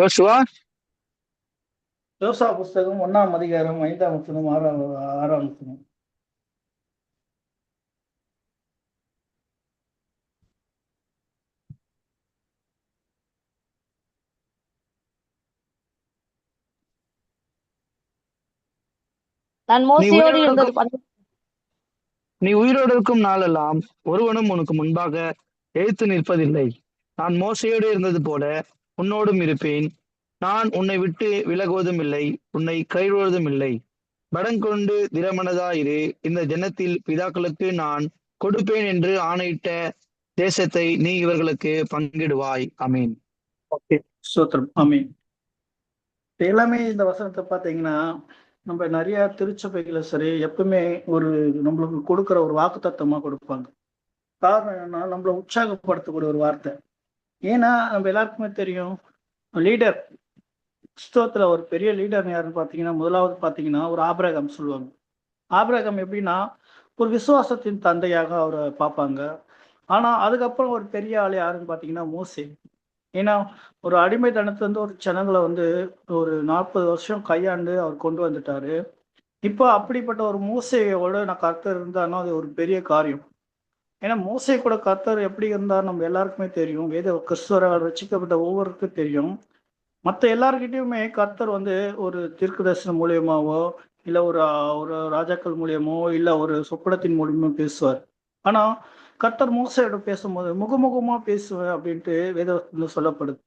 யோசுவா? யோசா புஸ்தகம் ஒண்ணாம் அதிகாரம் ஐந்தாம் வசனம் ஆறாம் ஆறாம் வசனம். நீ உயிரோடு இருக்கும் நாளெல்லாம் ஒருவனும் உனக்கு முன்பாக எழுத்து நிற்பதில்லை. நான் மோசையோடு இருந்தது போல உன்னோடும் இருப்பேன். நான் உன்னை விட்டு விலகுவதும் இல்லை உன்னை கைவிடுவதும் இல்லை. படங்கொண்டு திடமனதாயிரு இந்த ஜனத்தில் பிதாக்களுக்கு நான் கொடுப்பேன் என்று ஆணையிட்ட தேசத்தை நீ இவர்களுக்கு பங்கிடுவாய். அமீன் ஓகே சூத்திரம் அமீன் எல்லாமே இந்த வசனத்தை பார்த்தீங்கன்னா நம்ம நிறைய திருச்சபைகளை சரி எப்பவுமே ஒரு நம்மளுக்கு கொடுக்குற ஒரு வாக்குத்தத்தமா கொடுப்பாங்க. காரணம் என்னன்னா நம்மளை உற்சாகப்படுத்தக்கூடிய ஒரு வார்த்தை. ஏன்னா நம்ம எல்லாருக்குமே தெரியும் லீடர் கிறிஸ்தவத்துல ஒரு பெரிய லீடர் யாருன்னு பார்த்தீங்கன்னா முதலாவது பார்த்தீங்கன்னா ஒரு ஆபிரகம் சொல்லுவாங்க. ஆபிரகம் எப்படின்னா ஒரு விசுவாசத்தின் தந்தையாக அவரை பார்ப்பாங்க. ஆனால் அதுக்கப்புறம் ஒரு பெரிய ஆள் யாருன்னு பார்த்தீங்கன்னா மோசே. ஏன்னா ஒரு அடிமைத்தனத்திலிருந்து ஒரு ஜனங்களை வந்து ஒரு நாற்பது வருஷம் கையாண்டு அவர் கொண்டு வந்துட்டாரு. இப்போ அப்படிப்பட்ட ஒரு மூசையோட நான் கருத்து இருந்தாருன்னா அது ஒரு பெரிய காரியம். ஏன்னா மோசை கூட கர்த்தர் எப்படி இருந்தார் நம்ம எல்லாருக்குமே தெரியும். வேத கிறிஸ்துவரால் ரசிக்கப்பட்ட ஒவ்வொருக்கும் தெரியும். மற்ற எல்லார்கிட்டயுமே கர்த்தர் வந்து ஒரு தீர்க்கு தரிசனம் மூலியமாவோ இல்லை ஒரு ஒரு ராஜாக்கள் மூலியமோ இல்லை ஒரு சொப்படத்தின் மூலியமோ பேசுவார். ஆனால் கர்த்தர் மூசையோட பேசும்போது முகமுகமாக பேசுவேன் அப்படின்ட்டு வேதவசனம் சொல்லப்படுது.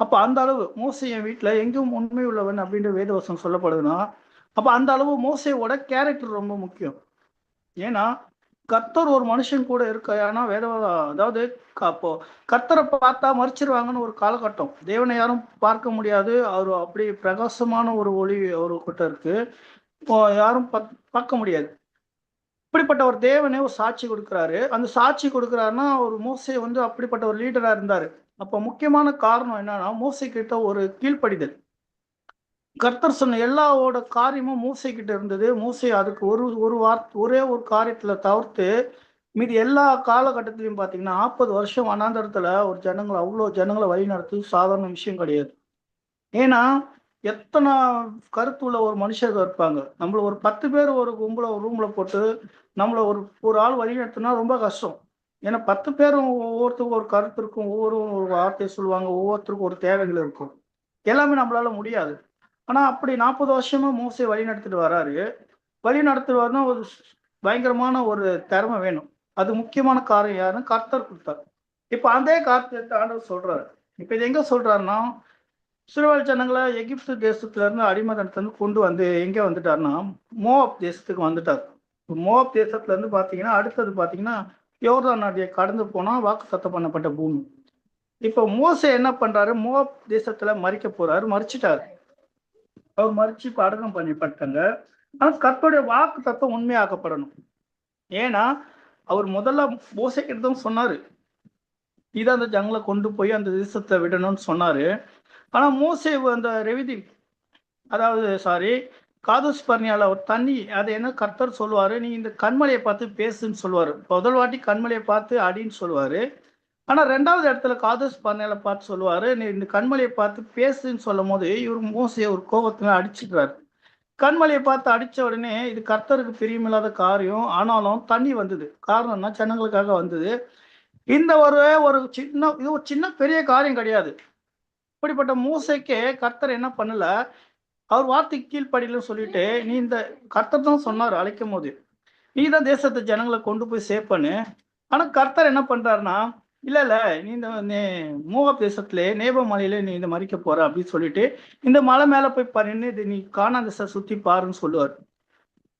அப்போ அந்த அளவு மோசை என் வீட்டில் எங்கேயும் உண்மை உள்ளவன் அப்படின்ற வேதவசம் சொல்லப்படுதுன்னா அப்போ அந்த அளவு மோசையோட கேரக்டர் ரொம்ப முக்கியம். ஏன்னா கர்த்தர் ஒரு மனுஷன் கூட இருக்க ஏன்னா வேத அதாவது அப்போ கர்த்தரை பார்த்தா மறிச்சிருவாங்கன்னு ஒரு காலகட்டம். தேவனை யாரும் பார்க்க முடியாது. அவர் அப்படி பிரகாசமான ஒரு ஒளி ஒரு கிட்ட இருக்கு. இப்போ யாரும் பார்க்க முடியாது. இப்படிப்பட்ட ஒரு தேவனே ஒரு சாட்சி கொடுக்குறாரு. அந்த சாட்சி கொடுக்குறாருன்னா ஒரு மோசை வந்து அப்படிப்பட்ட ஒரு லீடரா இருந்தாரு. அப்போ முக்கியமான காரணம் என்னன்னா மோசை கிட்ட ஒரு கீழ்ப்படிதல். கர்த்தர் சொன்ன எல்லாவோட காரியமும் மூசைக்கிட்ட இருந்தது. மூசை அதுக்கு ஒரு ஒரு வார்த்தை ஒரே ஒரு காரியத்துல தவிர்த்து மீதி எல்லா காலகட்டத்திலையும் பார்த்தீங்கன்னா நாற்பது வருஷம் வனாந்தரத்துல ஒரு ஜனங்களை அவ்வளோ ஜனங்களை வழிநடத்துவது சாதாரண விஷயம் கிடையாது. ஏன்னா எத்தனை கருத்துள்ள ஒரு மனுஷர்கள் இருப்பாங்க. நம்மள ஒரு பத்து பேர் ஒரு கும்பல ஒரு ரூம்ல போட்டு நம்மள ஒரு ஒரு ஆள் வழிநடத்தினா ரொம்ப கஷ்டம். ஏன்னா பத்து பேரும் ஒவ்வொருத்தருக்கும் ஒரு கருத்து இருக்கும். ஒவ்வொரு ஒரு வார்த்தையை சொல்லுவாங்க. ஒவ்வொருத்தருக்கும் ஒரு தேவைகள் இருக்கும். எல்லாமே நம்மளால முடியாது. ஆனால் அப்படி நாற்பது வருஷமா மோசை வழி நடத்திட்டு வராரு. வழி நடத்திட்டு ஒரு பயங்கரமான ஒரு திறமை வேணும். அது முக்கியமான காரணம் யாருன்னு கர்த்தர் கொடுத்தார். இப்போ அதே காரணத்தை ஆண்டவர் சொல்றாரு. இப்போ இது எங்க சொல்றாருன்னா சிறுவாள் ஜனங்களை எகிப்து தேசத்துல இருந்து கொண்டு வந்து எங்கே வந்துட்டாருன்னா மோவாப் தேசத்துக்கு வந்துட்டார். மோவாப் தேசத்துல இருந்து அடுத்தது பார்த்தீங்கன்னா யோர்தான் நதியை கடந்து போனால் வாக்கு சத்தம் பண்ணப்பட்ட பூமி. இப்போ மோசை என்ன பண்றாரு? மோவாப் தேசத்துல மறிக்க போறாரு மறிச்சிட்டாரு. அவர் மறிச்சு அடக்கம் பண்ணப்பட்டாங்க ஆனால் கர்த்தருடைய வாக்கு தத்துவம் உண்மையாக்கப்படணும். ஏன்னா அவர் முதல்ல மோசைக்கிட்ட சொன்னாரு. இதை அந்த ஜங்களை கொண்டு போய் அந்த தேசத்தை விடணும்னு சொன்னாரு. ஆனா மோசே அந்த ரெவிதி அதாவது சாரி காதஸ் பர்ணியால ஒரு தண்ணி அது என்ன கர்த்தர் சொல்லுவாரு? நீ இந்த கண்மலையை பார்த்து பேசுன்னு சொல்லுவாரு. முதல் வாட்டி கண்மலையை பார்த்து அடின்னு சொல்லுவாரு. ஆனால் ரெண்டாவது இடத்துல காதஸ் பண்ணையில பார்த்து சொல்லுவார் நீ இந்த கண்மலையை பார்த்து பேசுன்னு சொல்லும் போது இவர் மோசையை ஒரு கோபத்துல அடிச்சுக்கிறாரு கண்மலையை பார்த்து அடித்த உடனே இது கர்த்தருக்கு பிரியமில்லாத காரியம். ஆனாலும் தண்ணி வந்தது. காரணம்னா ஜனங்களுக்காக வந்தது. இந்த ஒரு ஒரு சின்ன இது ஒரு சின்ன பெரிய காரியம் கிடையாது. இப்படிப்பட்ட மூசைக்கே கர்த்தர் என்ன பண்ணல? அவர் வார்த்தைக்கு கீழ்ப்படியிலன்னு சொல்லிட்டு நீ இந்த கர்த்தர் தான் சொன்னார் அழைக்கும் போது நீ தான் தேசத்தை ஜனங்களை கொண்டு போய் சேவ் பண்ணு ஆனால் கர்த்தர் என்ன பண்றாருன்னா இல்ல இல்ல. நீ இந்த நே- மோவாப் தேசத்துல நேப மலையில நீ இந்த மறிக்க போற அப்படின்னு சொல்லிட்டு இந்த மலை மேல போய் பாருன்னு இது நீ காணா திசை சுத்தி பாருன்னு சொல்லுவார்.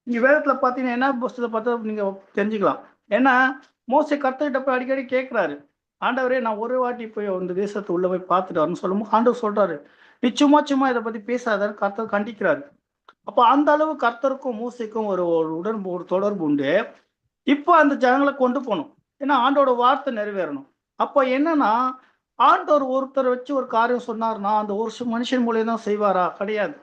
நீங்க வேதத்துல பாத்தீங்கன்னா என்ன புஸ்தத்தை பார்த்தா நீங்க தெரிஞ்சுக்கலாம். ஏன்னா மோசை கர்த்தர்கிட்ட போய் அடிக்கடி கேட்கிறாரு ஆண்டவரே நான் ஒரு வாட்டி போய் இந்த தேசத்தை உள்ள போய் பார்த்துட்டு சொல்லும்போது ஆண்டவர் சொல்றாரு நீ சும்மா சும்மா இதை பத்தி பேசாதான்னு கர்த்தர் கண்டிக்கிறாரு. அப்ப அந்த அளவு கர்த்தருக்கும் மூசைக்கும் ஒரு ஒரு உடன்பு ஒரு தொடர்பு உண்டு. இப்போ அந்த ஜனங்களை கொண்டு போகணும். ஏன்னா ஆண்டோட வார்த்தை நிறைவேறணும். அப்போ என்னன்னா ஆண்டவர் ஒருத்தர் வச்சு ஒரு காரியம் சொன்னார்னா அந்த ஒரு மனுஷன் மூலியம் தான் செய்வாரா? கிடையாது.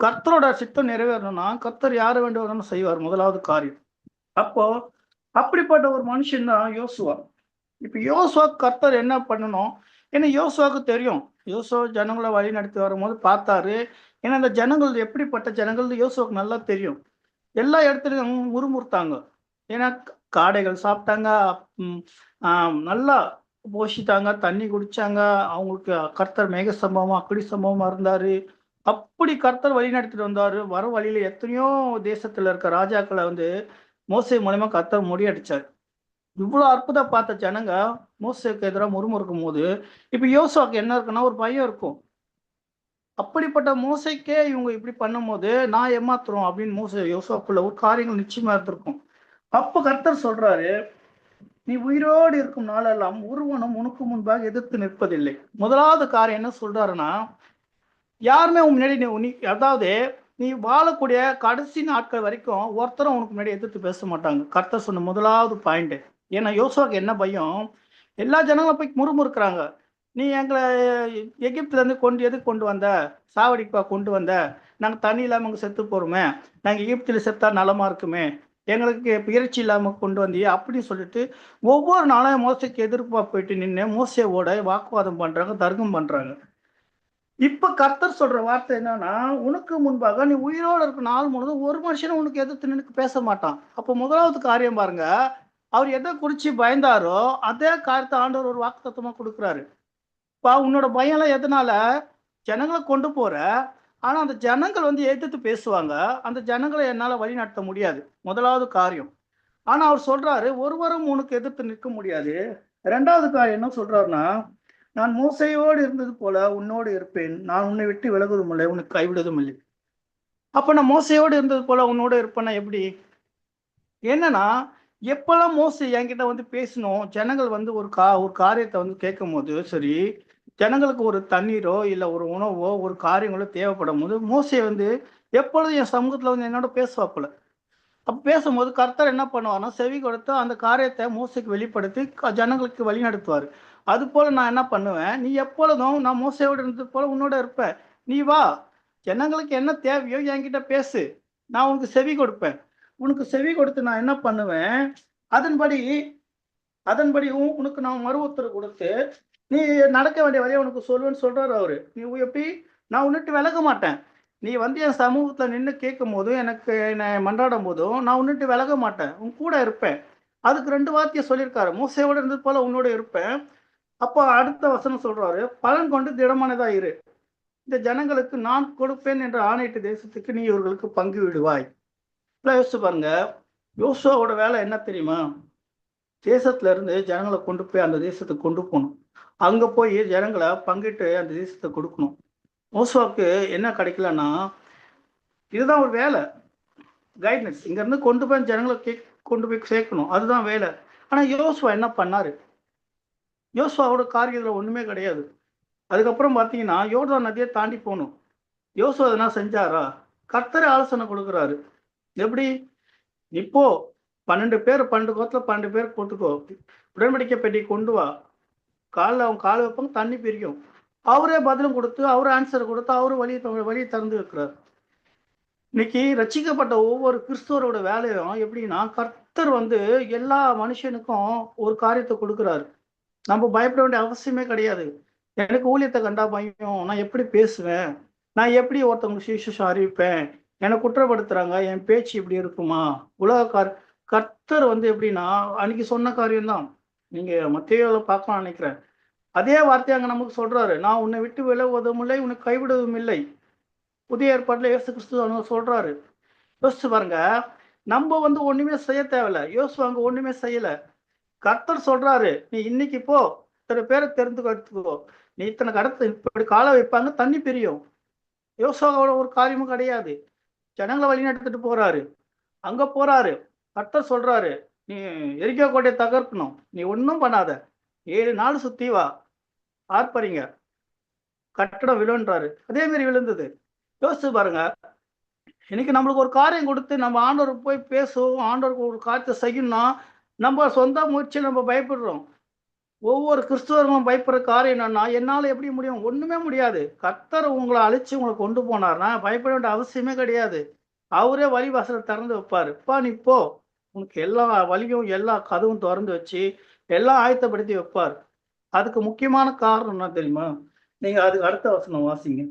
கர்த்தரோட சித்தம் நிறைவேறணும்னா கர்த்தர் யார வேண்டுவதும் செய்வார். முதலாவது காரியம். அப்போ அப்படிப்பட்ட ஒரு மனுஷன் தான் யோசுவா. இப்போ யோசுவா கர்த்தர் என்ன பண்ணணும்? ஏன்னா யோசுவாக்கு தெரியும். யோசுவா ஜனங்களை வழி நடத்தி வரும்போது பார்த்தாரு. ஏன்னா அந்த ஜனங்கள் எப்படிப்பட்ட ஜனங்கள் யோசுவாக்கு நல்லா தெரியும். எல்லா இடத்துலையும் முறுமுறுத்தாங்க ஏன்னா காடைகள் சாப்பிட்டாங்க. நல்லா போஷித்தாங்க தண்ணி குடிச்சாங்க. அவங்களுக்கு கர்த்தர் மேக சம்பவம் அக்கடி சம்பவமா இருந்தாரு. அப்படி கர்த்தர் வழி நடத்திட்டு வந்தாரு. வர வழியில எத்தனையோ தேசத்துல இருக்க ராஜாக்களை வந்து மோசை மூலயமா கர்த்தர் முடியடிச்சார் இவ்வளவு அற்புதம் பார்த்த ஜனங்க மோசைக்கு எதிராக முறுமுறுக்கும் போது இப்ப யோசுவாக்கு என்ன இருக்குன்னா ஒரு பயம் இருக்கும். அப்படிப்பட்ட மோசைக்கே இவங்க இப்படி பண்ணும்போது நான் ஏமாத்துறோம் அப்படின்னு மோசை யோசுவாக்குள்ள ஒரு காரியங்கள் நிச்சயமா இருந்திருக்கும். அப்ப கர்த்தர் சொல்றாரு நீ உயிரோடு இருக்கும் நாளெல்லாம் ஒருவனும் உனக்கு முன்பாக எதிர்த்து நிற்பதில்லை. முதலாவது காரியம் என்ன சொல்றாருன்னா யாருமே உன் முன்னாடி நீ நீ அதாவது நீ வாழக்கூடிய கடைசி நாட்கள் வரைக்கும் ஒருத்தரும் உனக்கு முன்னாடி எதிர்த்து பேச மாட்டாங்க. கர்த்தர் சொன்ன முதலாவது பாயிண்ட் ஏன்னா யோசுவாக்கு என்ன பயம்? எல்லா ஜனங்களும் போய் முறுமுறுக்கிறாங்க. நீ எங்களை எகிப்துலேருந்து கொண்டு எதுக்கு கொண்டு வந்த? சாவடிப்பா கொண்டு வந்த? நாங்கள் தண்ணி இல்லாமல் அங்கே செத்து போகிறோமே நாங்கள் எகிப்தில் செத்தா நலமாக இருக்குமே. எங்களுக்கு பயிற்சி இல்லாமல் கொண்டு வந்தியே அப்படின்னு சொல்லிட்டு ஒவ்வொரு நாளும் மோசைக்கு எதிர்ப்பாக போயிட்டு நின்று மோசையோட வாக்குவாதம் பண்ணுறாங்க தர்க்கம் பண்ணுறாங்க இப்போ கர்த்தர் சொல்கிற வார்த்தை என்னன்னா உனக்கு முன்பாக நீ உயிரோட இருக்க நாள் முழுதும் ஒரு மனுஷனும் உனக்கு எதிர்த்து நினைக்க பேச மாட்டான். அப்போ முதலாவது காரியம் பாருங்க அவர் எதை குறித்து பயந்தாரோ அதே காரியத்தை ஆண்டவர் ஒரு வாக்குத்தத்தமா கொடுக்குறாரு. இப்போ உன்னோட பயம்லாம் எதனால? ஜனங்களை கொண்டு போகிற ஆனால் அந்த ஜனங்கள் வந்து எதிர்த்து பேசுவாங்க. அந்த ஜனங்களை என்னால் வழிநடத்த முடியாது. முதலாவது காரியம். ஆனால் அவர் சொல்றாரு ஒருவரும் உனக்கு எதிர்த்து நிற்க முடியாது. ரெண்டாவது காரியம் என்ன சொல்றாருன்னா நான் மூசையோடு இருந்தது போல உன்னோடு இருப்பேன். நான் உன்னை விட்டு விலகுவதும் இல்லை உனக்கு கைவிடுவதும் இல்லை. அப்போ நான் மோசையோடு இருந்தது போல உன்னோட இருப்பேன்னா எப்படி? என்னன்னா எப்பெல்லாம் மோசை என்கிட்ட வந்து பேசணும் ஜனங்கள் வந்து ஒரு கா ஒரு காரியத்தை வந்து கேட்கும் போது சரி ஜனங்களுக்கு ஒரு தண்ணீரோ இல்லை ஒரு உணவோ ஒரு காரியங்களோ தேவைப்படும் போது மோசை வந்து எப்பொழுதும் என் சமூகத்தில் வந்து என்னோட பேசுவாப்புல அப்போ பேசும்போது கர்த்தர் என்ன பண்ணுவார்னா செவி கொடுத்து அந்த காரியத்தை மோசைக்கு வெளிப்படுத்தி ஜனங்களுக்கு வழி நடத்துவார் அது போல் நான் என்ன பண்ணுவேன் நீ எப்பொழுதும் நான் மோசையோடு இருந்தது போல் உன்னோட இருப்பேன் நீ வா ஜனங்களுக்கு என்ன தேவையோ என்கிட்ட பேசு. நான் உனக்கு செவி கொடுப்பேன். உனக்கு செவி கொடுத்து நான் என்ன பண்ணுவேன் அதன்படி அதன்படி உனக்கு நான் மறு உத்தரவு கொடுத்து நீ நடக்க வேண்டிய வழியை உனக்கு சொல்லுவேன்னு சொல்றாரு அவரு. நீ எப்படி? நான் உன்னிட்டு விலக மாட்டேன். நீ வந்து என் சமூகத்தில் நின்று கேட்கும் போதும் எனக்கு என்னை மன்றாடும் போதும் நான் உன்னிட்டு விலக மாட்டேன். உன் கூட இருப்பேன். அதுக்கு ரெண்டு வார்த்தையை சொல்லியிருக்காரு. மூசையோட இருந்தது போல உன்னோட இருப்பேன். அப்போ அடுத்த வசனம் சொல்றாரு பலன் கொண்டு திடமானதா இரு. இந்த ஜனங்களுக்கு நான் கொடுப்பேன் என்ற ஆணையிட்ட தேசத்துக்கு நீ இவர்களுக்கு பங்கு விடுவாய். இப்ப யோசிச்சு பாருங்க. யோசுவாவோட வேலை என்ன தெரியுமா? தேசத்துல இருந்து ஜனங்களை கொண்டு போய் அந்த தேசத்துக்கு கொண்டு போகணும். அங்க போய் ஜனங்களை பங்கிட்டு அந்த தேசத்தை கொடுக்கணும். யோசுவாவுக்கு என்ன கிடைக்கலன்னா இதுதான் ஒரு வேலை. கைட்னஸ் இங்க இருந்து கொண்டு போய் ஜனங்களை கே கொண்டு போய் சேர்க்கணும். அதுதான் வேலை. ஆனா யோசுவா என்ன பண்ணாரு? யோசுவாவோட காரியத்துல ஒண்ணுமே கிடையாது. அதுக்கப்புறம் பார்த்தீங்கன்னா யோர்தான் நதியை தாண்டி போகணும். யோசுவா எதனா செஞ்சாரா? கர்த்தரை ஆலோசனை கொடுக்குறாரு. எப்படி? இப்போ பன்னெண்டு பேர் பன்னெண்டு கோத்துல பன்னெண்டு பேர் போட்டுக்கோ. உடன்படிக்கை பெட்டி கொண்டு வா. காலில் அவன் கால் வைப்பாங்க தண்ணி பிரிக்கும். அவரே பதிலும் கொடுத்து அவரே ஆன்சர் கொடுத்து அவரு வழி வழியை திறந்து வைக்கிறார். இன்னைக்கு ரட்சிக்கப்பட்ட ஒவ்வொரு கிறிஸ்துவரோட வேலையும் எப்படின்னா கர்த்தர் வந்து எல்லா மனுஷனுக்கும் ஒரு காரியத்தை கொடுக்குறாரு. நம்ம பயப்பட வேண்டிய அவசியமே கிடையாது. எனக்கு ஊழியத்தை கண்டா பயம் நான் எப்படி பேசுவேன்? நான் எப்படி ஒருத்தவங்களுக்கு சுவிசேஷம் அறிவிப்பேன்? என்னை குற்றப்படுத்துறாங்க? என் பேச்சு இப்படி இருக்குமா? உலகக்கார் கர்த்தர் வந்து எப்படின்னா அன்னைக்கு சொன்ன காரியம்தான். நீங்க மத்தியில பார்க்கலாம் நினைக்கிறேன். அதே வார்த்தை அங்கே நமக்கு சொல்கிறாரு நான் உன்னை விட்டு விலகுவதும் இல்லை உன்னை கைவிடுவதும் இல்லை. புதிய ஏற்பாட்டில் இயேசு கிறிஸ்து அவங்க சொல்கிறாரு யோசிச்சு பாருங்க. நம்ம வந்து ஒன்றுமே செய்ய தேவையில்ல. யோசு அங்கே ஒன்றுமே செய்யலை. கர்த்தர் சொல்கிறாரு நீ இன்னைக்கு போ. இத்தனை பேரை தெரிந்து நீ இத்தனை கடத்து இப்படி காலை வைப்பாங்க தண்ணி பிரியும். யோசுவாவோட ஒரு காரியமும் கிடையாது. ஜனங்களை வழி நடத்திட்டு போகிறாரு அங்கே போகிறாரு கர்த்தர் சொல்கிறாரு நீ எரிக்கோ கோட்டையை தகர்க்கணும். நீ ஒன்றும் பண்ணாத. ஏழு நாள் சுற்றி வா. ஆர்ப்பரிங்க. கட்டடம் விழுன்றாரு. அதே மாதிரி விழுந்தது. யோசிச்சு பாருங்க. இன்னைக்கு நம்மளுக்கு ஒரு காரியம் கொடுத்து நம்ம ஆண்டவருக்கு போய் பேசுவோம் ஆண்டவருக்கு ஒரு காரியத்தை செய்யணும்னா நம்ம சொந்த முயற்சியில் நம்ம பயப்படுறோம். ஒவ்வொரு கிறிஸ்துவர்களும் பயப்படுற காரியம் என்னன்னா என்னால் எப்படி முடியும்? ஒன்றுமே முடியாது. கர்த்தர் உங்களை அழிச்சு உங்களை கொண்டு போனார்னா பயப்பட வேண்டிய அவசியமே கிடையாது. அவரே வழி வாசலை திறந்து வைப்பார். இப்போ நீ போ. உனக்கு எல்லா வழியும் எல்லா கதவும் திறந்து வச்சு எல்லாம் ஆயத்தப்படுத்தி வைப்பார். அதுக்கு முக்கியமான காரணம் என்ன தெரியுமா? நீங்க அதுக்கு அடுத்த வசனம் வாசிங்க.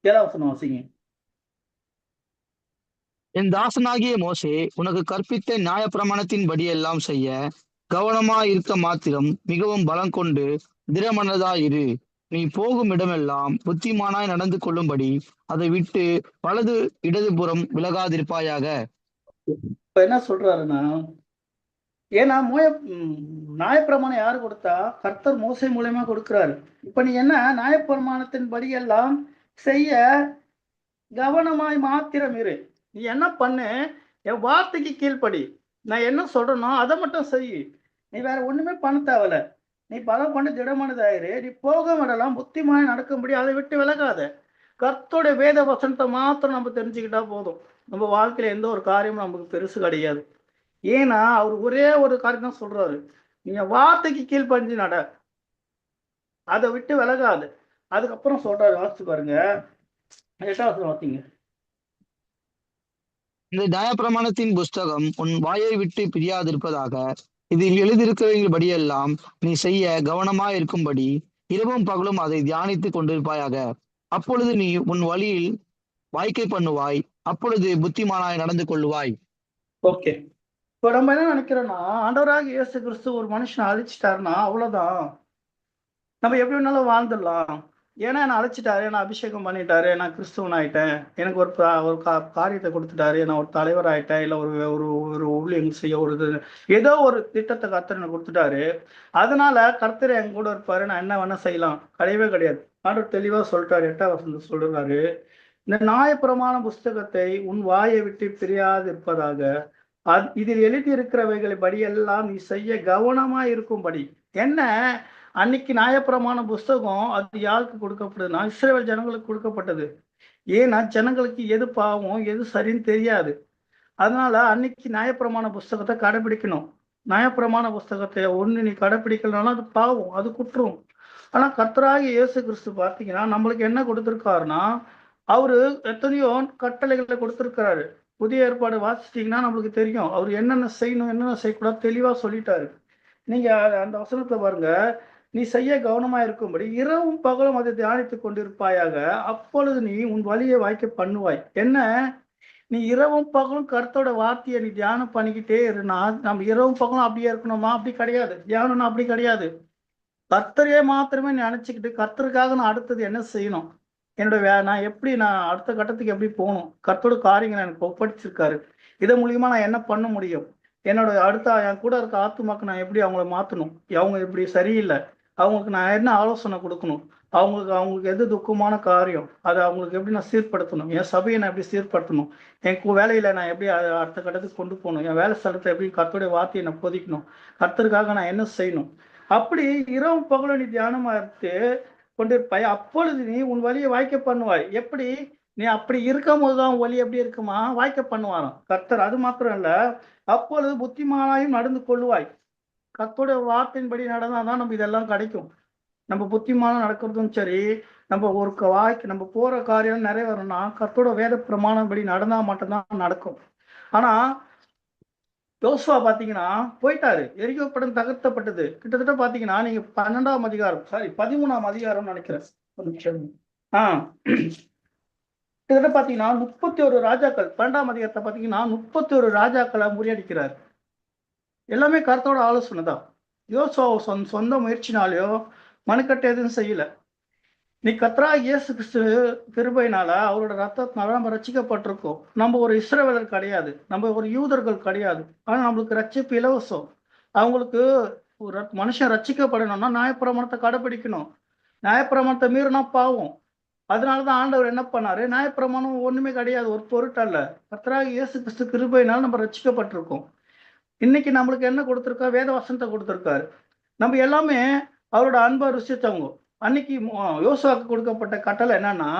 ஏழாம் வசனம் வாசிங்க. என் தாசனாகிய மோசே உனக்கு கற்பித்த நியாயப்பிரமாணத்தின் படியெல்லாம் செய்ய கவனமா இருக்க மாத்திரம் மிகவும் பலம் கொண்டு திடமனதாயிரு. நீ போகும் இடமெல்லாம் புத்திமானாய் நடந்து கொள்ளும்படி அதை விட்டு வலது இடதுபுறம் விலகாதிருப்பாயாக. இப்ப என்ன சொல்றாருன்னா ஏன்னா மோய நியாயப்பிரமாணம் யார் கொடுத்தா? கர்த்தர் மோசை மூலயமா கொடுக்கிறாரு. இப்ப நீ என்ன நியாயப்பிரமாணத்தின் படியெல்லாம் செய்ய கவனமாய் மாத்திரம் இரு. நீ என்ன பண்ணு? என் வார்த்தைக்கு கீழ்ப்படி. நான் என்ன சொல்றேனோ அதை மட்டும் செய். நீ வேற ஒண்ணுமே பண்ண தேவையில்ல. நீ பலம் கொண்டு திடமானதாயிரு நீ போக விடலாம். புத்திமாய் நடக்கும்படி அதை விட்டு விலகாத. கர்த்தோட வேத வசனத்தை மாத்திரம் நம்ம தெரிஞ்சுக்கிட்டா போதும். நம்ம வாழ்க்கையில எந்த ஒரு காரியமும் நமக்கு பெருசு கிடையாது. ஏன்னா அவர் ஒரே ஒரு காரியம் தான் சொல்றாரு. நீங்க வார்த்தைக்கு கீழ்ப்படிஞ்சு நட அதை விட்டு விலகாது. அதுக்கப்புறம் சொல்றாரு வாசிச்சு பாருங்க. எட்டாவது இந்த நியாயப்பிரமாணத்தின் புஸ்தகம் உன் வாயை விட்டு பிரியாதிருப்பதாக இதில் எழுதியிருக்கிறபடியெல்லாம் நீ செய்ய கவனமா இருக்கும்படி இரவும் பகலும் அதை தியானித்துக் கொண்டிருப்பாயாக. அப்பொழுது நீ உன் வழியில் வாய்க்கை பண்ணுவாய் அப்பொழுது புத்திமானாய் நடந்து கொள்ளுவாய். ஓகே. இப்போ நம்ம என்ன நினைக்கிறோம்னா ஆண்டவராக இயேசு கிறிஸ்து ஒரு மனுஷனை அழிச்சிட்டாருன்னா அவ்வளோதான் நம்ம எப்படி வேணாலும் வாழ்ந்துடலாம். ஏன்னா என்னை அழைச்சிட்டாரு என்ன அபிஷேகம் பண்ணிட்டாரு நான் கிறிஸ்துவன் ஆயிட்டேன் எனக்கு ஒரு ஒரு கா காரியத்தை கொடுத்துட்டாரு நான் ஒரு தலைவர் ஆயிட்டேன் இல்லை ஒரு ஒரு ஒரு ஊழியம் செய்ய ஒரு இது ஏதோ ஒரு திட்டத்தை கர்த்தர் எனக்கு கொடுத்துட்டாரு. அதனால கர்த்தர் என் கூட இருப்பாரு நான் என்ன வேணா செய்யலாம். கிடையவே கிடையாது. ஆண்டவர் தெளிவாக சொல்லிட்டாரு எட்டாம் வசந்த சொல்றாரு. இந்த நியாயப்பிரமான புஸ்தகத்தை உன் வாயை விட்டு பிரியாது இருப்பதாக அது இதில் எழுதி இருக்கிறவைகளை படியெல்லாம் நீ செய்ய கவனமாக இருக்கும்படி என்ன? அன்னைக்கு நியாயப்பிரமான புஸ்தகம் அது யாருக்கு கொடுக்கப்படுதுன்னா இஸ்ரேல் ஜனங்களுக்கு கொடுக்கப்பட்டது. ஏன்னா ஜனங்களுக்கு எது பாவம் எது சரின்னு தெரியாது. அதனால அன்னைக்கு நியாயப்பிரமான புஸ்தகத்தை கடைபிடிக்கணும் நியாயப்பிரமான புஸ்தகத்தை ஒன்று நீ கடைபிடிக்கலனாலும் அது பாவம் அது குற்றம். ஆனால் கர்த்தராகி இயேசு கிறிஸ்து பார்த்தீங்கன்னா நம்மளுக்கு என்ன கொடுத்துருக்காருன்னா அவரு எத்தனையோ கட்டளைகளை கொடுத்துருக்கிறாரு. புதிய ஏற்பாடு வாசிச்சிட்டிங்கன்னா நம்மளுக்கு தெரியும். அவர் என்னென்ன செய்யணும் என்னென்ன செய்யக்கூடாது தெளிவாக சொல்லிட்டாரு. நீங்கள் அந்த வசனத்தை பாருங்க. நீ செய்ய கவனமாக இருக்கும்படி இரவும் பகலும் அதை தியானித்து கொண்டிருப்பாயாக. அப்பொழுது நீ உன் வழியை வாய்க்க பண்ணுவாய். என்ன? நீ இரவும் பகலும் கருத்தோட வார்த்தையை நீ தியானம் பண்ணிக்கிட்டே இருந்தா நம்ம இரவும் பகலும் அப்படியே இருக்கணுமா? அப்படி கிடையாது. தியானம்னா அப்படி கிடையாது. கர்த்தரையே மாத்திரமே நினைச்சுக்கிட்டு கர்த்தருக்காக நான் அடுத்தது என்ன செய்யணும்? என்னோட வே நான் எப்படி நான் அடுத்த கட்டத்துக்கு எப்படி போகணும்? கர்த்தோட காரியங்களை எனக்கு ஒப்படைச்சிருக்காரு இதன் மூலியமா நான் என்ன பண்ண முடியும்? என்னோட அடுத்த என் கூட இருக்க ஆத்துமாக்கு நான் எப்படி அவங்கள மாற்றணும் அவங்க இப்படி சரியில்லை. அவங்களுக்கு நான் என்ன ஆலோசனை கொடுக்கணும்? அவங்களுக்கு அவங்களுக்கு எது துக்கமான காரியம்? அதை அவங்களுக்கு எப்படி நான் சீர்படுத்தணும்? என் சபையை நான் எப்படி சீர்படுத்தணும்? என் கு- வேலையில நான் எப்படி அதை அடுத்த கட்டத்துக்கு கொண்டு போகணும்? என் வேலை ஸ்தலத்தை எப்படி கர்த்தருடைய வார்த்தையை நான் போதிக்கணும்? கர்த்தருக்காக நான் என்ன செய்யணும்? அப்படி இரவு பகலும் நீ தியானமா இருந்து கொண்டிருப்பாய். அப்பொழுது நீ உன் வழியை வாய்க்க பண்ணுவாய். எப்படி? நீ அப்படி இருக்கும் போதுதான் வழி எப்படி இருக்குமா? வாய்க்க பண்ணுவாராம். கர்த்தர் அது மாத்திரம் இல்ல அப்பொழுது புத்திமானாயும் நடந்து கொள்ளுவாய். கர்த்தருடைய வார்த்தையின்படி நடந்தாதான் நம்ம இதெல்லாம் கிடைக்கும். நம்ம புத்திமானம் நடக்கிறதும் சரி நம்ம ஒரு க- வாய்க்கு நம்ம போற காரியம் நிறைவேறணும்னா கத்தோட வேத பிரமாணப்படி நடந்தா மட்டும்தான் நடக்கும். ஆனா யோசுவா பார்த்தீங்கன்னா போயிட்டாரு. எரிகோ படம் தகர்த்தப்பட்டது. கிட்டத்தட்ட பார்த்தீங்கன்னா நீங்க பன்னெண்டாம் அதிகாரம் சாரி பதிமூணாம் அதிகாரம் நினைக்கிறேன். ஒரு நிமிஷம். ஆ. கிட்டத்தட்ட பார்த்தீங்கன்னா முப்பத்தி ஒரு ராஜாக்கள் பன்னெண்டாம் அதிகாரத்தை பார்த்தீங்கன்னா முப்பத்தி ஒரு ராஜாக்களை முறியடிக்கிறார். எல்லாமே கருத்தோட ஆலோசனை தான் யோசுவா சொந்த சொந்த முயற்சினாலேயோ மனுக்கட்டை எதுவும் செய்யல. நீ கத்ரா இயேசு கிறிஸ்து கிருபையினால அவரோட ரத்தத்தினால நம்ம ரசிக்கப்பட்டிருக்கோம் நம்ம ஒரு இஸ்ரவேலர் கிடையாது. நம்ம ஒரு யூதர்கள் கிடையாது. ஆனால் நம்மளுக்கு ரட்சிப்பு இலவசம். அவங்களுக்கு ஒரு மனுஷன் ரட்சிக்கப்படணும்னா நியாயப்பிரமாணத்தை கடைபிடிக்கணும். நியாயப்பிரமாணத்தை மீறினா பாவம். அதனால தான் ஆண்டவர் என்ன பண்ணாரு? நியாயப்பிரமாணம் ஒண்ணுமே கிடையாது. ஒரு பொருட்டல்ல கத்ரா இயேசு கிறிஸ்து கிருபையினால நம்ம ரசிக்கப்பட்டிருக்கோம் இன்னைக்கு நம்மளுக்கு என்ன கொடுத்துருக்கா? வேத வசனத்தை கொடுத்துருக்காரு. நம்ம எல்லாமே அவரோட அன்பை ருசித்தவங்க. அன்னைக்கு யோசுவாக்கு கொடுக்கப்பட்ட கட்டளை என்னன்னா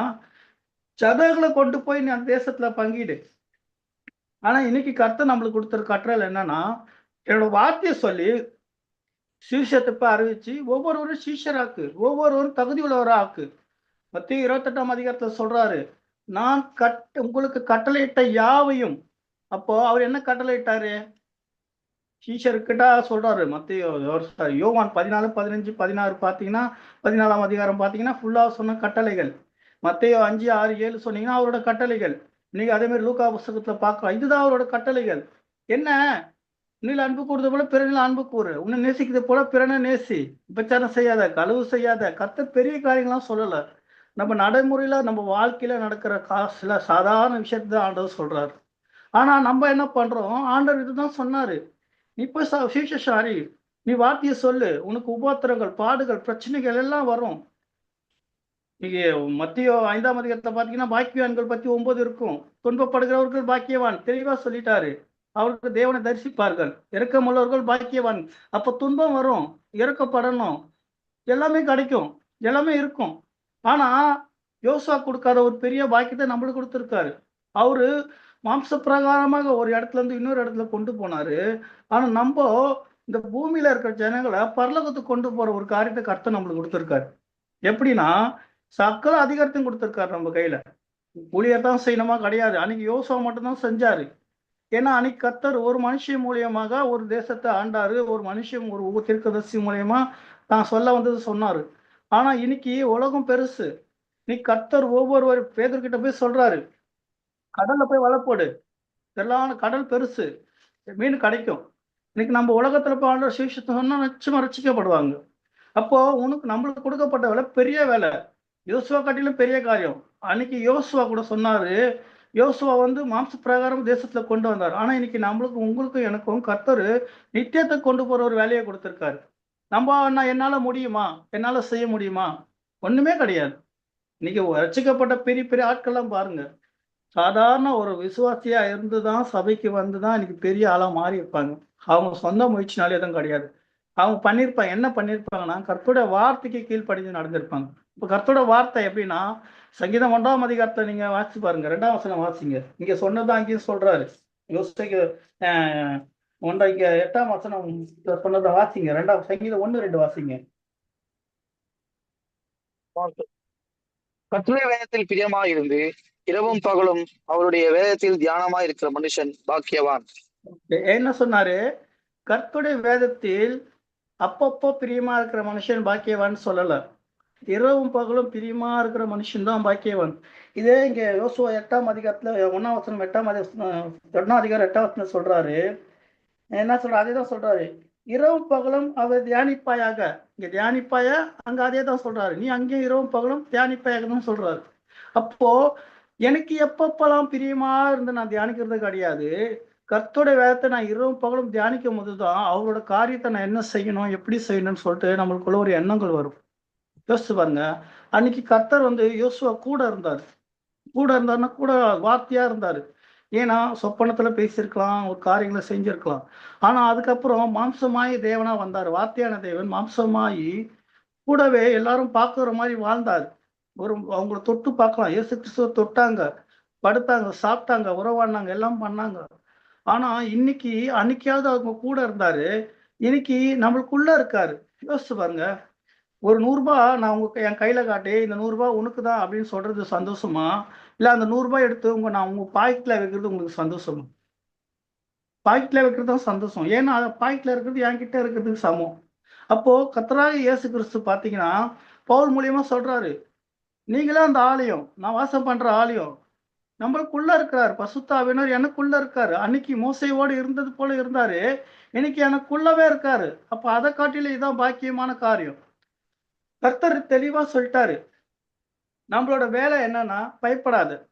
சதகளை கொண்டு போய் நீ அந்த தேசத்துல பங்கிடு. ஆனா இன்னைக்கு கர்த்தர் நம்மளுக்கு கொடுத்த கட்டளை என்னன்னா என்னோட வார்த்தையை சொல்லி சீஷத்தை போய் அறிவிச்சு ஒவ்வொருவரும் சீஷராக்கு ஒவ்வொருவரும் தகுதி உள்ளவராக்கு மத்திய இருபத்தெட்டாம் அதிகாரத்துல சொல்றாரு நான் கட் உங்களுக்கு கட்டளையிட்ட யாவையும் அப்போ அவர் என்ன கட்டளையிட்டாரு? சீஷர்கிட்ட சொல்றாரு மத்திய யோவான் பதினாலு பதினஞ்சு பதினாறு பார்த்தீங்கன்னா பதினாலாம் அதிகாரம் பார்த்தீங்கன்னா ஃபுல்லாக சொன்ன கட்டளைகள். மத்தேயோ அஞ்சு ஆறு ஏழு சொன்னீங்கன்னா அவரோட கட்டளைகள். நீங்க அதே மாதிரி லூக்கா புஸ்தகத்துல பார்க்கலாம். இதுதான் அவரோட கட்டளைகள். என்ன? உன்னில் அன்பு கூறுறது போல பிறனில் அன்பு கூறு. உன்னை நேசிக்கிறது போல பிறனை நேசி. உபச்சாரம் செய்யாத களவு செய்யாத. கத்த பெரிய காரியங்களாம் சொல்லலை. நம்ம நடைமுறையில நம்ம வாழ்க்கையில நடக்கிற கா- சில சாதாரண விஷயத்தை தான் ஆண்டவர் சொல்றாரு. ஆனா நம்ம என்ன பண்றோம்? ஆண்டவர் இதுதான் சொன்னாரு. நீ போய் ச- சீஷசாரி நீ வார்த்தையை சொல்லு. உனக்கு உபோத்திரங்கள் பாடுகள் பிரச்சனைகள் எல்லாம் வரும். நீங்க மத்திய ஐந்தாம் அதிகாரத்தை பார்த்தீங்கன்னா பாக்கியவான்கள் பத்தி ஒன்பது இருக்கும். துன்பப்படுகிறவர்கள் பாக்கியவான். தெளிவா சொல்லிட்டாரு. அவருக்கு தேவனை தரிசிப்பார்கள். இறக்கமுள்ளவர்கள் பாக்கியவான். அப்ப துன்பம் வரும். இறக்கப்படணும் எல்லாமே கிடைக்கும். எல்லாமே இருக்கும். ஆனா யோசுவா கொடுக்காத ஒரு பெரிய பாக்கியத்தை நம்மளுக்கு கொடுத்துருக்காரு. அவரு மாம்ச பிரகாரமாக ஒரு இடத்துல இருந்து இன்னொரு இடத்துல கொண்டு போனாரு. ஆனா நம்ம இந்த பூமியில இருக்கிற ஜனங்களை பரலோகத்துக்கு கொண்டு போற ஒரு காரியத்தை கர்த்தர் நம்மளுக்கு கொடுத்துருக்காரு. எப்படின்னா சக்கல அதிகாரத்தையும் கொடுத்துருக்காரு நம்ம கையில. ஊழியர் தான் செய்யணுமா கிடையாது. அன்னைக்கு யோசுவா மட்டும்தான் செஞ்சாரு. ஏன்னா அன்னைக்கு கர்த்தர் ஒரு மனுஷன் மூலியமாக ஒரு தேசத்தை ஆண்டாரு. ஒரு மனுஷன் ஒரு தீர்க்கதர்சி மூலியமா தான் சொல்ல வந்தது சொன்னாரு. ஆனா இன்னைக்கு உலகம் பெருசு. இன்னைக்கு கர்த்தர் ஒவ்வொரு பேதர்கிட்ட போய் சொல்றாரு. கடல்ல போய் வலை போடு எல்லாம் கடல் பெருசு. மீன் கிடைக்கும். இன்னைக்கு நம்ம உலகத்துல போய் ஆண்டவர் சொன்னா நிச்சயமா ரசிக்கப்படுவாங்க. அப்போ உனக்கு நம்மளுக்கு கொடுக்கப்பட்ட வேலை பெரிய வேலை. யோசுவா காட்டிலும் பெரிய காரியம். அன்னைக்கு யோசுவா கூட சொன்னாரு யோசுவா வந்து மாம்ச பிரகாரம் தேசத்துல கொண்டு வந்தார். ஆனா இன்னைக்கு நம்மளுக்கு உங்களுக்கும் எனக்கும் கர்த்தர் நித்தியத்தை கொண்டு போற ஒரு வேலையை கொடுத்துருக்காரு. நம்ம நான் என்னால முடியுமா? என்னால செய்ய முடியுமா? ஒண்ணுமே கிடையாது. இன்னைக்கு ரசிக்கப்பட்ட பெரிய பெரிய ஆட்கள்லாம் பாருங்க. சாதாரண ஒரு விசுவாசியா இருந்து தான் சபைக்கு வந்து தான் இன்னைக்கு பெரிய ஆளா மாறி இருப்பாங்க. அவங்க சொந்த முயற்சினாலே எதுவும் கிடையாது. அவங்க பண்ணியிருப்பாங்க என்ன பண்ணியிருப்பாங்கன்னா கர்த்தோட வார்த்தைக்கு கீழ்ப்படிஞ்சு நடந்திருப்பாங்க. இப்போ கர்த்தோட வார்த்தை எப்படின்னா சங்கீதம் ஒன்றாம் அதிகாரத்தை நீங்க வாசிச்சு பாருங்க. ரெண்டாம் வசனம் வாசிங்க. இங்க சொன்னதான் அங்கேயும் சொல்றாரு. யோசிக்க ஒன்றா இங்க எட்டாம் வசனம் சொன்னதை வாசிங்க. ரெண்டாம் சங்கீதம் ஒன்று ரெண்டு வாசிங்க. கர்த்தருடைய வேதத்தில் பிரியமாக இருந்து இரவும் பகலும் அவருடைய வேதத்தில் தியானமா இருக்கிற மனுஷன் பாக்கியவான். என்ன சொன்னாரு? கர்த்துடைய வேதத்தில் அப்பப்போ பிரியமா இருக்கிற மனுஷன் பாக்கியவான் சொல்லல. இரவும் பகலும் பிரியமா இருக்கிற மனுஷன் தான் பாக்கியவான். இதே இங்க யோசுவா எட்டாம் அதிகாரத்துல ஒன்னாம் வசனம் எட்டாம் அதிகாரம் ஒன்னாம் அதிகாரம் எட்டாம் வசனம் சொல்றாரு. என்ன சொல்ற அதே தான் சொல்றாரு. இரவும் பகலும் அவர் தியானிப்பாயாக. இங்க தியானிப்பாயா? அங்க அதே தான் சொல்றாரு. நீ அங்கேயும் இரவும் பகலும் தியானிப்பாயாக தான் சொல்றாரு. அப்போ எனக்கு எப்பப்பெல்லாம் பிரியமா இருந்து நான் தியானிக்கிறது கிடையாது. கர்த்தோட வேதத்தை நான் இரவும் பகலும் தியானிக்கும் போது தான் அவரோட காரியத்தை நான் என்ன செய்யணும் எப்படி செய்யணும்னு சொல்லிட்டு நம்மளுக்குள்ள ஒரு எண்ணங்கள் வரும். யோசிச்சு பாருங்க. அன்னைக்கு கர்த்தர் வந்து யோசுவா கூட இருந்தார். கூட இருந்தாருன்னா கூட வார்த்தையா இருந்தாரு. ஏன்னா சொப்பனத்துல பேசியிருக்கலாம் ஒரு காரியங்களை செஞ்சிருக்கலாம். ஆனா அதுக்கப்புறம் மாம்சமாயி தேவனா வந்தார். வார்த்தையான தேவன் மாம்சமாயி கூடவே எல்லாரும் பார்க்குற மாதிரி வாழ்ந்தார். ஒரு அவங்கள தொட்டு பார்க்கலாம். இயேசு கிறிஸ்துவ தொட்டாங்க படுத்தாங்க சாப்பிட்டாங்க உறவாடினாங்க எல்லாம் பண்ணாங்க. ஆனா இன்னைக்கு அன்னைக்காவது அவங்க கூட இருந்தாரு. இன்னைக்கு நம்மளுக்குள்ள இருக்காரு. யோசிச்சு பாருங்க. ஒரு நூறுரூபா நான் உங்க என் கையில காட்டி இந்த நூறுரூபா உனக்கு தான் அப்படின்னு சொல்றது சந்தோஷமா? இல்ல அந்த நூறுரூபா எடுத்து உங்க நான் உங்க பாக்கெட்ல வைக்கிறது உங்களுக்கு சந்தோஷமா? பாக்கெட்ல வைக்கிறது தான் சந்தோஷம். ஏன்னா பாக்கெட்ல இருக்கிறது என்கிட்ட இருக்கிறதுக்கு சமம். அப்போ கத்தராக இயேசு கிறிஸ்து பாத்தீங்கன்னா பவுல் மூலியமா சொல்றாரு. நீங்களே அந்த ஆலயம். நான் வாசம் பண்ற ஆலயம். நம்மளுக்குள்ள இருக்கிறார். பசுத்தாவினர் எனக்குள்ள இருக்காரு. அன்னைக்கு மோசையோடு இருந்தது போல இருந்தாரு. இன்னைக்கு எனக்குள்ளவே இருக்காரு. அப்ப அதை காட்டில இதுதான் பாக்கியமான காரியம். கர்த்தர் தெளிவா சொல்லிட்டாரு. நம்மளோட வேலை என்னன்னா பயப்படாது.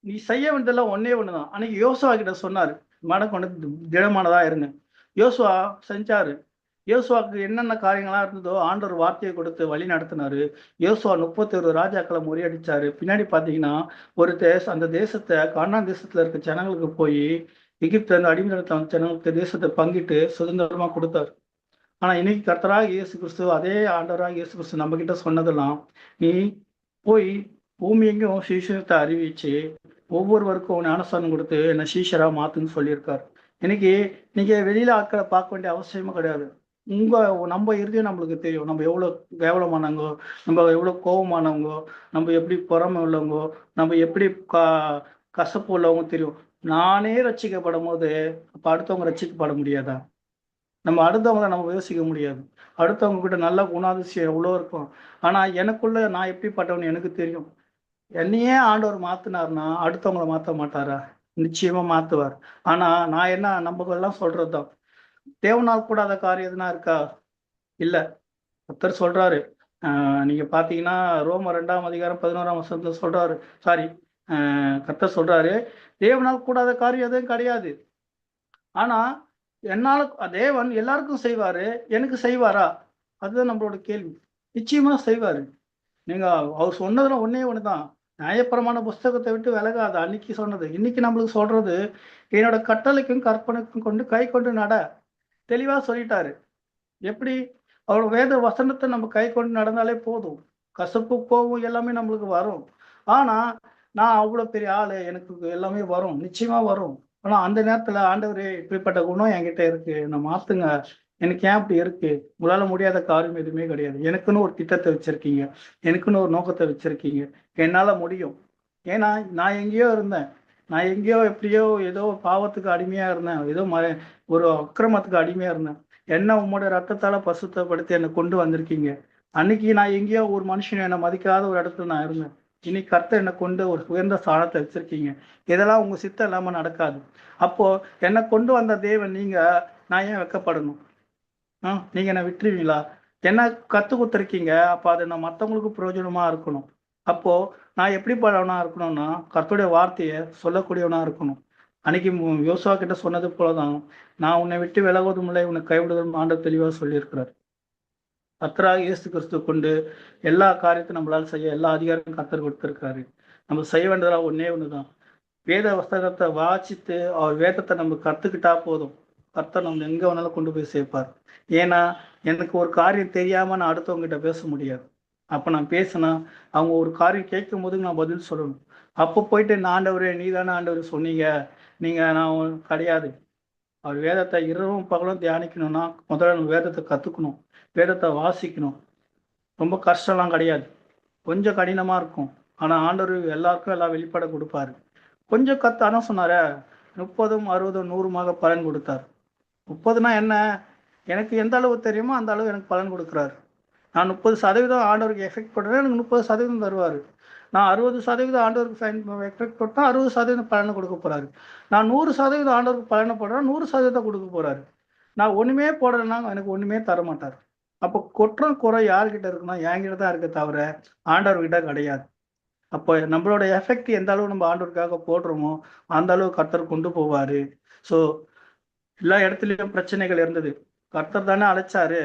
நீ செய்ய வேண்டியதெல்லாம் ஒன்னே ஒண்ணுதான். அன்னைக்கு யோசுவா கிட்ட சொன்னாரு. மனக்கொண்டு திடமானதா இருங்க. யோசுவா செஞ்சாரு. யோசுவாக்கு என்னென்ன காரியங்களா இருந்ததோ ஆண்டவர் வார்த்தையை கொடுத்து வழி நடத்தினாரு. யோசுவா முப்பத்தொரு ராஜாக்களை முறியடிச்சாரு. பின்னாடி பாத்தீங்கன்னா ஒரு தேச அந்த தேசத்தை கானான் தேசத்துல இருக்க ஜனங்களுக்கு போய் எகிப்துல இருந்து அடிமைத்தனத்தை ஜனங்களுக்கு தேசத்தை பங்கிட்டு சுதந்திரமா கொடுத்தாரு. ஆனா இன்னைக்கு கர்த்தராக இயேசு கிறிஸ்து அதே ஆண்டவராக இயேசு கிறிஸ்து நம்ம கிட்ட சொன்னதெல்லாம் நீ போய் பூமி எங்கும் சீஷத்தை அறிவிச்சு ஒவ்வொருவருக்கும் ஞானஸ்தானம் கொடுத்து என்னை சீஷராக மாத்துன்னு சொல்லியிருக்காரு. இன்னைக்கு நீங்க வெளியில ஆட்களை பார்க்க வேண்டிய அவசியமும் கிடையாது. உங்க நம்ம இறுதியும் நம்மளுக்கு தெரியும். நம்ம எவ்வளவு கேவலமானவங்க நம்ம எவ்வளவு கோபமானவங்க நம்ம எப்படி பொறாமை உள்ளவங்க நம்ம எப்படி க கசப்பு உள்ளவங்க தெரியும். நானே ரட்சிக்கப்படும் போது அப்ப அடுத்தவங்க ரட்சிக்கப்பட முடியாதா? நம்ம அடுத்தவங்கள நம்ம யோசிக்க முடியாது. அடுத்தவங்க கிட்ட நல்ல குணாதிசயம் எவ்வளோ இருக்கும். ஆனா எனக்குள்ள நான் எப்படிப்பட்டவன் எனக்கு தெரியும். என்னையே ஆண்டவர் மாத்தினார்னா அடுத்தவங்கள மாத்த மாட்டாரா? நிச்சயமா மாத்துவார். ஆனா நான் என்ன நம்ம எல்லாம் சொல்றதுதான். தேவனால் கூடாத காரியம் எதுனா இருக்கா? இல்ல. கர்த்தர் சொல்றாரு. ஆஹ் நீங்க பாத்தீங்கன்னா ரோம ரெண்டாம் அதிகாரம் பதினோராம் வருஷத்துல சொல்றாரு. சாரி கர்த்தர் சொல்றாரு தேவனால் கூடாத காரியம் எதுவும் கிடையாது. ஆனா என்னால தேவன் எல்லாருக்கும் செய்வாரு. எனக்கு செய்வாரா? அதுதான் நம்மளோட கேள்வி. நிச்சயமா செய்வாரு. நீங்க அவர் சொன்னதுல ஒன்னே ஒண்ணுதான். நியாயப்பிரமாண புஸ்தகத்தை விட்டு விலகாத அன்னைக்கு சொன்னது. இன்னைக்கு நம்மளுக்கு சொல்றது என்னோட கட்டளைக்கும் கற்பனைக்கும் கொண்டு கை கொண்டு நட. தெளிவாக சொல்லிட்டாரு. எப்படி? அவரோட வேத வசனத்தை நம்ம கை கொண்டு நடந்தாலே போதும். கசப்பு கோவம் எல்லாமே நம்மளுக்கு வரும். ஆனால் நான் அவ்வளோ பெரிய ஆள் எனக்கு எல்லாமே வரும். நிச்சயமாக வரும். ஆனால் அந்த நேரத்தில் ஆண்டவரே இப்படிப்பட்ட குணம் என்கிட்ட இருக்கு. நான் மாற்றுங்க எனக்கு ஏன் அப்படி இருக்கு? உங்களால் முடியாத காரியம் எதுவுமே கிடையாது. எனக்குன்னு ஒரு திட்டத்தை வச்சிருக்கீங்க. எனக்குன்னு ஒரு நோக்கத்தை வச்சிருக்கீங்க. என்னால் முடியும். ஏன்னா நான் எங்கேயோ இருந்தேன். நான் எங்கேயோ எப்படியோ ஏதோ பாவத்துக்கு அடிமையா இருந்தேன். ஏதோ ம ஒரு அக்கிரமத்துக்கு அடிமையா இருந்தேன். என்ன உம்மோட ரத்தத்தால பசுத்தப்படுத்தி என்னை கொண்டு வந்திருக்கீங்க? அன்னைக்கு நான் எங்கேயோ ஒரு மனுஷன் என்னை மதிக்காத ஒரு இடத்துல நான் இருந்தேன். இன்னைக்கு கர்த்தர் என்னை கொண்டு ஒரு உயர்ந்த ஸ்தானத்தை வச்சிருக்கீங்க. இதெல்லாம் உங்க சித்தம் இல்லாமல் நடக்காது. அப்போ என்னை கொண்டு வந்த தேவன் நீங்க நான் ஏன் வெக்கப்படணும்? ஆ நீங்க என்னை விட்டுருவீங்களா? என்ன கத்து கொடுத்துருக்கீங்க? அப்போ அது நான் மற்றவங்களுக்கு பிரயோஜனமா இருக்கணும். அப்போ நான் எப்படி இருக்கணும்னா கர்த்தருடைய வார்த்தையை சொல்லக்கூடியவனா இருக்கணும். அன்னைக்கு யோசுவா கிட்ட சொன்னது போலதான் நான் உன்னை விட்டு விலகுவதும் இல்லை உன்னை கைவிடுவதும் ஆண்டு தெளிவாக சொல்லியிருக்கிறார். கர்த்தராக இயேசு கிறிஸ்து கொண்டு எல்லா காரியத்தையும் நம்மளால் செய்ய எல்லா அதிகாரமும் கர்த்தர் கொடுத்துருக்காரு நம்ம செய்ய வேண்டியதெல்லாம் ஒன்னே தான் வேத வஸ்தகத்தை வாசித்து அவர் வேதத்தை நம்ம கற்றுக்கிட்டா போதும். கர்த்தர் நம்ம எங்கே வேணாலும் கொண்டு போய் சேர்ப்பார். ஏன்னா எனக்கு ஒரு காரியம் தெரியாமல் நான் அடுத்தவங்ககிட்ட பேச முடியாது. அப்போ நான் பேசினா அவங்க ஒரு காரியம் கேட்கும் போது நான் பதில் சொல்லணும். அப்போ போயிட்டு நான் ஆண்டவரே நீ தானே ஆண்டவர் சொன்னீங்க. நீங்கள் நான் கிடையாது. அவர் வேதத்தை இரவும் பகலும் தியானிக்கணும்னா முதல்ல நம்ம வேதத்தை கற்றுக்கணும் வேதத்தை வாசிக்கணும். ரொம்ப கஷ்டம்லாம் கிடையாது. கொஞ்சம் கடினமாக இருக்கும். ஆனால் ஆண்டவர் எல்லாருக்கும் எல்லாம் வெளிப்பாட கொடுப்பாரு. கொஞ்சம் கத்து சொன்னார சொன்னாரே முப்பதும் அறுபதும் நூறுமாக பலன் கொடுத்தார். முப்பதுனா என்ன? எனக்கு எந்த அளவு தெரியுமோ அந்த அளவு எனக்கு பலன் கொடுக்குறாரு. நான் முப்பது சதவீதம் ஆண்டவருக்கு எஃபெக்ட் போட்டேன்னா எனக்கு முப்பது சதவீதம் தருவார். நான் அறுபது சதவீதம் ஆண்டவருக்கு ஃபைன் எஃபெக்ட் போட்டால் அறுபது சதவீதம் பலனை கொடுக்க போகிறாரு நான் நூறு சதவீதம் ஆண்டவருக்கு பலனை போடுறேன் நூறு சதவீதம் கொடுக்க போகிறாரு நான் ஒன்றுமே போடலைன்னா எனக்கு ஒன்றுமே தர மாட்டார். அப்போ குற்றம் குறை யார்கிட்ட இருக்குன்னா என்கிட்ட தான் இருக்க தவிர ஆண்டவர்கிட்ட கிடையாது. அப்போ நம்மளோட எஃபெக்ட் எந்த அளவு நம்ம ஆண்டவருக்காக போடுறோமோ அந்த அளவு கர்த்தர் கொண்டு போவார். ஸோ எல்லா இடத்துலையும் பிரச்சனைகள் இருந்தது. கர்த்தர் தானே அழைச்சாரு.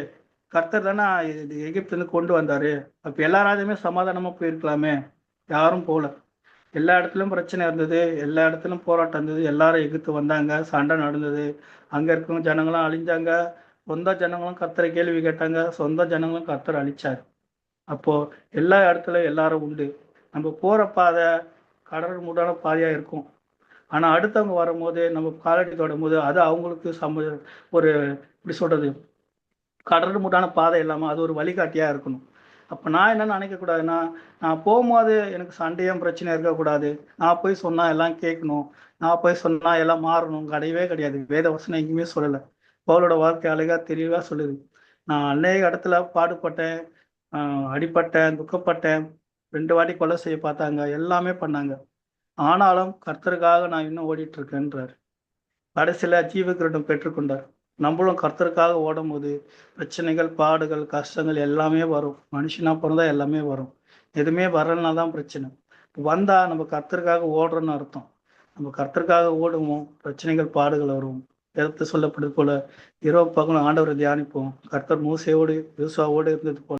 கர்த்தர் தானே இது எகிப்துலேருந்து கொண்டு வந்தாரு. அப்ப எல்லா ராஜ்யமே சமாதானமா போயிருக்கலாமே. யாரும் போகல. எல்லா இடத்துலயும் பிரச்சனை இருந்தது. எல்லா இடத்துலயும் போராட்டம் இருந்தது. எல்லாரும் எகித்து வந்தாங்க. சண்டை நடந்தது. அங்க இருக்கவங்க ஜனங்களும் அழிஞ்சாங்க. சொந்த ஜனங்களும் கர்த்தரை கேள்வி கேட்டாங்க. சொந்த ஜனங்களும் கர்த்தர் அழிச்சார். அப்போ எல்லா இடத்துலயும் எல்லாரும் உண்டு. நம்ம போற பாதை கடல் மூடான பாதையா இருக்கும். ஆனா அடுத்தவங்க வரும்போது நம்ம காலடி தொடும் போது அது அவங்களுக்கு சம ஒரு இப்படி சொல்றது? கடல் பாதை இல்லாமல் அது ஒரு வழிகாட்டியாக இருக்கணும். அப்போ நான் என்ன நினைக்கக்கூடாதுன்னா நான் போகும்போது எனக்கு சண்டையும் பிரச்சனையும் இருக்கக்கூடாது நான் போய் சொன்னால் எல்லாம் கேட்கணும். நான் போய் சொன்னால் எல்லாம் மாறணும். கிடையவே கிடையாது. வேத வசனம் எங்கேயுமே சொல்லலை. பவுலோட வாழ்க்கை அழகாக தெளிவாக சொல்லுது. நான் அநேக இடத்துல பாடுபட்டேன். அடிப்பட்டேன் துக்கப்பட்டேன். ரெண்டு வாட்டி கொலை செய்ய பார்த்தாங்க. எல்லாமே பண்ணாங்க. ஆனாலும் கர்த்தருக்காக நான் இன்னும் ஓடிட்டு இருக்கேன்றார். கடைசியில் ஜீவகிரீடம் பெற்றுக்கொண்டார். நம்மளும் கர்த்தருக்காக ஓடும்போது பிரச்சனைகள் பாடுகள் கஷ்டங்கள் எல்லாமே வரும். மனுஷனா பிறந்தா எல்லாமே வரும். எதுவுமே வரலனா தான் பிரச்சனை. வந்தா நம்ம கர்த்தருக்காக ஓடுறோன்னு அர்த்தம். நம்ம கர்த்தருக்காக ஓடுவோம். பிரச்சனைகள் பாடுகள் வரும். எடுத்து சொல்லப்படுது போல இரவு பகலும் ஆண்டவரை தியானிப்போம். கர்த்தர் மூசையோடு யூசாவோடு இருந்தது போல.